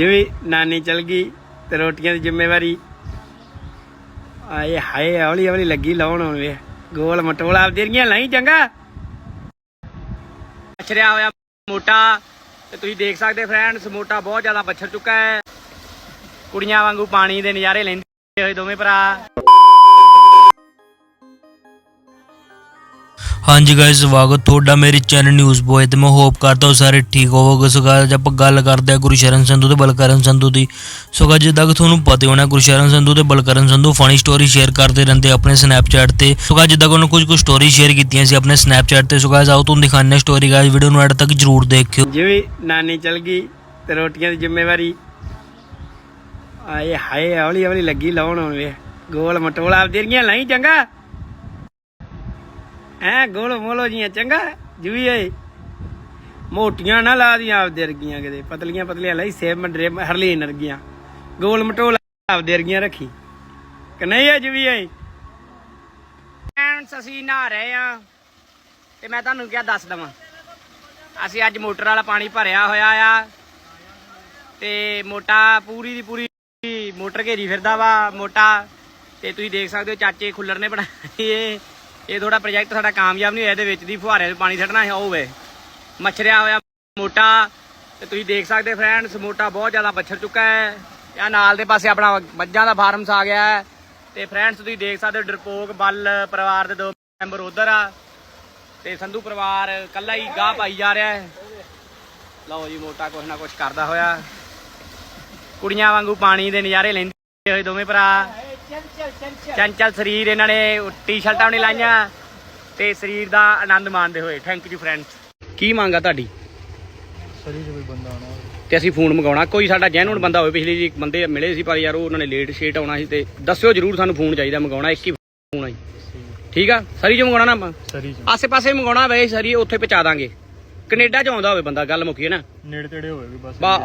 ਜਿਵੇਂ ਨਾਨੀ ਚਲ ਗਈ ਤੇ ਰੋਟੀਆਂ ਦੀ ਜ਼ਿੰਮੇਵਾਰੀ। ਆਏ ਹਾਏ, ਹੌਲੀ ਹੌਲੀ ਲੱਗੀ ਲਾਉਣ ਹੁਣ ਵੇ ਗੋਲ ਮਟੋਲਾ ਆਪ ਦੇਰੀਆਂ ਲਾਈ ਚੰਗਾ। ਅਛਰਿਆ ਹੋਇਆ ਮੋਟਾ ਤੇ ਤੁਸੀਂ ਦੇਖ ਸਕਦੇ ਫਰੈਂਡਸ ਮੋਟਾ ਬਹੁਤ ਜ਼ਿਆਦਾ ਬੱਛਰ ਚੁੱਕਾ ਹੈ। ਕੁੜੀਆਂ ਵਾਂਗੂ ਪਾਣੀ ਦੇ ਨਜ਼ਾਰੇ ਲੈਂਦੇ ਹੋਏ ਦੋਵੇਂ ਭਰਾ। ਹਾਂਜੀ ਗਾਇਸ ਸਵਾਗਤ ਤੁਹਾਡਾ ਮੇਰੇ ਚੈਨਲ ਨਿਊਜ਼ ਬੋਏ ਤੇ। ਮੈਂ ਹੋਪ ਕਰਦਾ ਹਾਂ ਸਾਰੇ ਠੀਕ ਹੋਵੋਗੇ। ਸੋ guys, ਆਪਾਂ ਗੱਲ ਕਰਦੇ ਹਾਂ ਗੁਰਸ਼ਰਨ ਸੰਧੂ ਤੇ ਬਲਕਰਨ ਸੰਧੂ ਦੀ। ਸੋ guys, ਜਿੱਦਾਂ ਕਿ ਤੁਹਾਨੂੰ ਪਤਾ ਹੋਣਾ ਗੁਰਸ਼ਰਨ ਸੰਧੂ ਤੇ Balkaran Sandhu funny story share ਕਰਦੇ ਰਹਿੰਦੇ ਆਪਣੇ ਸਨੈਪਚੈਟ ਤੇ। ਸੋ guys, ਜਿੱਦਾਂ ਕਿ ਉਹਨਾਂ ਕੁਝ ਕੁ ਸਟੋਰੀ ਸ਼ੇਅਰ ਕੀਤੀਆਂ ਸੀ ਆਪਣੇ ਸਨੈਪਚੈਟ ਤੇ। ਸੋ guys, ਆਓ ਤੁਹਾਨੂੰ ਦਿਖਾਉਂਦੇ ਸਟੋਰੀ ਗਾਇਸ ਵੀਡੀਓ ਨੂੰ ਐਡ ਤੱਕ ਜਰੂਰ ਦੇਖਿਓ। ਜਿਵੇਂ ਨਾਨੀ ਚਲ ਗਈ ਤੇ ਰੋਟੀਆਂ ਦੀ ਜ਼ਿੰਮੇਵਾਰੀ। ਆਏ ਹਾਏ ਹੌਲੀ ਹੌਲੀ ਲੱਗੀ ਲਾਉਣ ਹੁਣ ਗੋਲ ਮਟੋਲਾ ਆਪ ਲਾਈ ਚੰਗਾ। ਐ ਗੋਲ ਮੋਲੋ ਜੀਆਂ ਚੰਗਾ ਜੂਈ ਏ ਮੋਟੀਆਂ ਨਾ ਲਾ ਦੀਆਂ ਆਪ ਦੇਰਗੀਆਂ ਕਿਤੇ, ਪਤਲੀਆਂ ਪਤਲੀਆਂ ਲਈ ਸੇਬ ਮੰਡਰੇ ਹਰਲੀ ਨਰਗੀਆਂ ਗੋਲ ਮਟੋਲਾ ਆਪ ਦੇਰਗੀਆਂ ਰੱਖੀ। ਕਿ ਨਹੀਂ ਹੈ ਜੂਈ ਏ ਫਰੈਂਡਸ ਅਸੀਂ ਨਹਾ ਰਹੇ ਆ ਤੇ ਮੈਂ ਤੁਹਾਨੂੰ ਕਿਹਾ ਦੱਸ ਦਵਾਂ। ਅਸੀਂ ਅੱਜ ਮੋਟਰ ਵਾਲਾ ਪਾਣੀ ਭਰਿਆ ਹੋਇਆ ਆ ਤੇ ਮੋਟਾ ਪੂਰੀ ਦੀ ਪੂਰੀ ਮੋਟਰ ਘੇਰੀ ਫਿਰਦਾ ਵਾ ਮੋਟਾ। ਤੇ ਤੁਸੀਂ ਦੇਖ ਸਕਦੇ ਹੋ ਚਾਚੇ ਖੁੱਲਰ ਨੇ ਬਣਾਈ ਇਹ। ਇਹ ਥੋੜਾ ਪ੍ਰੋਜੈਕਟ ਸਾਡਾ ਕਾਮਯਾਬ ਨਹੀਂ ਹੋਇਆ, ਇਹਦੇ ਵਿੱਚ ਦੀ ਫੁਹਾਰੇ 'ਚ ਪਾਣੀ ਛੱਡਣਾ ਹੈ, ਉਹ ਮੱਛਰਿਆ ਹੋਇਆ ਮੋਟਾ ਤੇ ਤੁਸੀਂ ਦੇਖ ਸਕਦੇ ਫਰੈਂਡਸ ਮੋਟਾ ਬਹੁਤ ਜ਼ਿਆਦਾ ਮੱਛਰ ਚੁੱਕਾ ਹੈ। ਆ ਨਾਲ ਦੇ ਪਾਸੇ ਆਪਣਾ ਮੱਝਾਂ ਦਾ ਫਾਰਮਸ ਆ ਗਿਆ ਹੈ। ਤੇ ਫਰੈਂਡਸ ਤੁਸੀਂ ਦੇਖ ਸਕਦੇ ਹੋ ਡਰਪੋਕ ਬੱਲ ਪਰਿਵਾਰ ਦੇ ਦੋ ਮੈਂਬਰ ਉਧਰ ਆ। ਤੇ ਸੰਧੂ ਪਰਿਵਾਰ ਕੱਲਾ ਹੀ ਗਾਹ ਪਾਈ ਜਾ ਰਿਹਾ ਹੈ। ਲਓ ਜੀ, ਮੋਟਾ ਕੁਛ ਨਾ ਕੁਛ ਕਰਦਾ ਹੋਇਆ। ਕੁੜੀਆਂ ਵਾਂਗੂ ਪਾਣੀ ਦੇ ਨਜ਼ਾਰੇ ਲੈਂਦੇ ਹੋਏ ਦੋਵੇਂ ਭਰਾ। ਚੰਚਲ ਸਰੀਰ ਇਹਨਾਂ ਨੇ ਟੀ-ਸ਼ਰਟਾਂ ਵੀ ਨਹੀਂ ਲਾਈਆਂ ਤੇ ਸਰੀਰ ਦਾ ਆਨੰਦ ਮਾਣਦੇ ਹੋਏ ਥੈਂਕ ਯੂ ਫਰੈਂਡਸ ਕੀ ਮੰਗਾ ਤੁਹਾਡੀ? ਸਰੀ ਕੋਈ ਬੰਦਾ ਆਣਾ ਤੇ ਅਸੀਂ ਫੋਨ ਮੰਗਾਉਣਾ। ਕੋਈ ਸਾਡਾ ਜੈਨੂਨ ਬੰਦਾ ਹੋਵੇ ਪਿਛਲੀ ਜੀ ਬੰਦੇ ਮਿਲੇ ਸੀ ਪਰ ਯਾਰ ਉਹ ਉਹਨਾਂ ਨੇ ਲੇਟ ਸ਼ੇਟ ਆਉਣਾ ਸੀ ਤੇ ਦੱਸਿਓ ਜਰੂਰ ਸਾਨੂੰ ਫੋਨ ਚਾਹੀਦਾ ਮੰਗਾਉਣਾ ਇੱਕ ਹੀ ਫੋਨ ਆਈ ਠੀਕ ਆ? ਸਰੀ ਜੋ ਮੰਗਾਉਣਾ ਨਾ ਆਪਾਂ? ਸਰੀ ਚ। ਆਸੇ ਪਾਸੇ ਮੰਗਾਉਣਾ ਵੇ ਸਰੀ ਉੱਥੇ ਪਹੁੰਚਾ ਦਾਂਗੇ। ਕੈਨੇਡਾ ਚ ਆਉਂਦਾ ਹੋਵੇ ਬੰਦਾ ਗੱਲ ਮੁੱਕੀ ਹੈ ਨਾ? ਨੇੜੇ ਤੇੜੇ ਹੋਵੇ ਵੀ ਬਸ। ਬਾ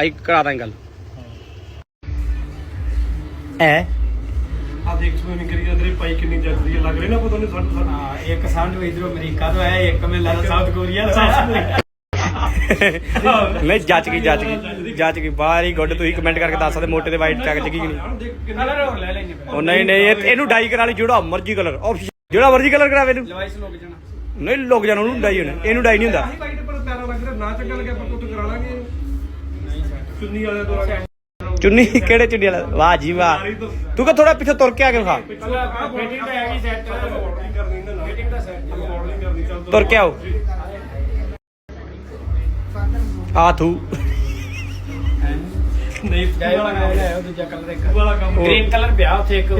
ਅਸੀਂ ਕਰਾ ਦਾਂਗੇ ਗੱਲ। ਐ ਆ ਦੇਖ ਸਵਿਮਿੰਗ ਕਰੀ ਜਾਂਦੇ ਪਾਈ ਕਿੰਨੀ ਜਲਦੀ ਹੈ ਲੱਗ ਰਹੀ ਨਾ ਪਤਾ ਨਹੀਂ ਸਾਨੂੰ ਸਾਨੂੰ ਹਾਂ ਇੱਕ ਸਮਝ ਇਧਰੋਂ ਅਮਰੀਕਾ ਤੋਂ ਆਇਆ ਇੱਕ ਮੈਂ ਲੱਗਦਾ ਸਾਊਥ ਕੋਰੀਆ ਤੋਂ ਨਹੀਂ ਜੱਜ ਗਈ ਜੱਜ ਗਈ ਜੱਜ ਗਈ। ਬਾਰੀ ਗੁੱਡ ਤੁਸੀਂ ਕਮੈਂਟ ਕਰਕੇ ਦੱਸ ਸਕਦੇ ਮੋਟੇ ਤੇ ਵਾਈਟ ਚੱਕ ਜਗੀ ਕਿ ਨਹੀਂ? ਕਲਰ ਹੋਰ ਲੈ ਲੈਣੇ ਉਹ ਨਹੀਂ ਨਹੀਂ ਇਹ- ਇਹਨੂੰ ਡਾਈ ਕਰਾ ਲਈ ਜਿਹੜਾ ਮਰਜ਼ੀ ਕਲਰ ਆਪਸ਼ਨ ਜਿਹੜਾ ਮਰਜ਼ੀ ਕਲਰ ਕਰਾਵੇ ਇਹਨੂੰ। ਲਵਾਈਸ ਲੋਕ ਜਾਣਾ ਨਹੀਂ ਲੋਕ ਜਾਣ ਉਹਨੂੰ ਡਾਈ ਹੋਣਾ। ਇਹਨੂੰ ਡਾਈ ਨਹੀਂ ਹੁੰਦਾ। ਆਹੀ ਵਾਈਟ ਪਰ ਪਿਆਰਾ ਲੱਗ ਰਿਹਾ ਨਾ ਚੰਗਾ ਲੱਗਿਆ ਪਰ ਉੱਥੇ ਕਰਾ ਲਾਂਗੇ। ਚੁੰਨੀ ਵਾਲੇ ਤੋਂ ਚੁੰਨੀ ਕਿਹੜੇ ਚੁੰਨੀ ਵਾਲਾ? ਵਾਹ ਜੀ ਵਾਹ। ਤੂੰ ਕਿ ਥੋੜਾ ਪਿੱਛੇ ਤੁਰ ਕੇ ਆ ਕੇ ਖਾ ਫਿਟਿੰਗ ਤਾਂ ਹੈਗੀ ਸੈੱਟ ਮਾਡਲਿੰਗ ਕਰਨੀ ਨਾ ਫਿਟਿੰਗ ਤਾਂ। ਸੈੱਟ ਮਾਡਲਿੰਗ ਕਰਨੀ ਚੱਲ ਤੁਰ ਕੇ ਆਓ ਆ ਤੂੰ ਨਹੀਂ ਦੂਜਾ ਕਲਰ ਇੱਕ। ਵਾਲਾ ਕੰਮ ਗ੍ਰੀਨ ਕਲਰ ਪਿਆ ਉੱਥੇ ਇੱਕ ਓ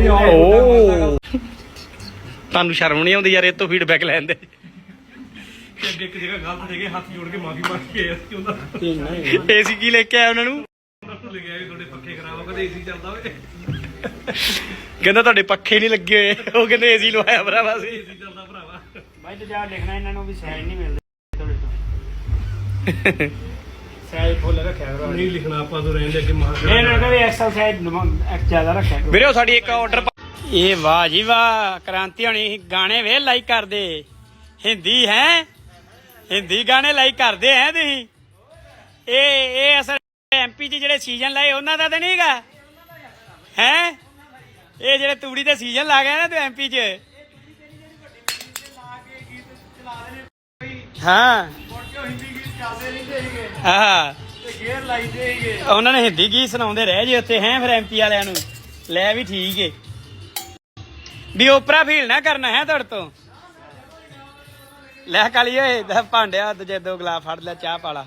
ਤੁਹਾਨੂੰ ਸ਼ਰਮ ਨਹੀਂ ਆਉਂਦੀ ਯਾਰ ਇਹ ਤੋਂ ਫੀਡਬੈਕ ਲੈਣ ਦੇ। ਇੱਕ ਜਗ੍ਹਾ ਗਲਤ ਦੇ ਕੇ ਹੱਥ ਜੋੜ ਕੇ ਮਾਫੀ ਮੰਗ ਕੇ ਅਸੀਂ ਉਹਦਾ। ਏਸੀ ਕੀ ਲੈ ਕੇ ਆਇਆ ਉਹਨਾਂ ਨੂੰ? ਚੱਲਦਾ ਕਹਿੰਦਾ ਤੁਹਾਡੇ ਪੱਖੇ ਨਹੀਂ ਲੱਗੇ ਹੋਏ। ਉਹ ਕਹਿੰਦੇ ਏਸੀ ਲਵਾਇਆ ਭਰਾਵਾ ਸੀ। ਏਸੀ ਚੱਲਦਾ ਭਰਾਵਾ। ਬਾਈ ਤੇ ਜਾ ਲਿਖਣਾ ਇਹਨਾਂ ਨੂੰ ਵੀ ਸਾਈਜ਼ ਨਹੀਂ ਮਿਲਦੇ। ਤੁਹਾਡੇ ਤੋਂ ਸਾਈਜ਼ ਫੁੱਲ ਰੱਖਿਆ ਕਰੋ ਨਹੀਂ ਲਿਖਣਾ ਆਪਾਂ ਤੋਂ ਰਹਿੰਦੇ ਅੱਗੇ ਮਾਰ ਨਹੀਂ ਇਹਨਾਂ ਕਹਿੰਦੇ ਐਕਸਲ ਸਾਈਜ਼ ਜ਼ਿਆਦਾ ਰੱਖਿਆ ਕਰੋ। ਵੀਰੇ ਸਾਡੀ ਇੱਕ ਆਰਡਰ ਇਹ ਵਾਹ ਜੀ ਵਾਹ ਕ੍ਰਾਂਤੀ ਹੋਣੀ ਗਾਣੇ ਵੇ ਲਾਈਕ ਕਰਦੇ। ਹਿੰਦੀ ਹੈ? ਹਿੰਦੀ ਗਾਣੇ ਲਾਈਕ ਕਰਦੇ ਹੈ ਤੁਸੀਂ? ਇਹ ਇਹ ਅਸਲ ਐਮਪੀ ਚ ਜਿਹੜੇ ਸੀਜ਼ਨ ਲਾਏ, ਉਹਨਾਂ ਦਾ ਤਾਂ ਨਹੀਂਗਾ। ਹੈ? ਇਹ ਜਿਹੜੇ ਤੂੜੀ ਦਾ ਸੀਜ਼ਨ ਲਾ ਗਿਆ ਨਾ ਤੂੰ ਐਮਪੀ ਚ। ਹਾਂ। ਹਾਂ ਉਹਨਾਂ ਨੇ ਹਿੰਦੀ ਗੀਤ ਸੁਣਾਉਂਦੇ ਰਹੇ ਜੇ ਉੱਥੇ, ਹੈ ਫਿਰ ਐਮਪੀ ਵਾਲਿਆਂ ਨੂੰ। ਲੈ ਵੀ ਠੀਕ ਏ। ਵੀ ਓਪਰਾ ਫੀਲ ਨਾ ਕਰਨਾ ਹੈ ਤੁਹਾਡੇ ਤੋਂ। ਲੈ ਕਾਲੀ ਓਏ ਦਾ ਭਾਂਡਿਆ ਦੂਜੇ ਦੋ ਗਲਾਸ ਫੜ ਲੈ, ਚਾਹ ਪਾਲਾ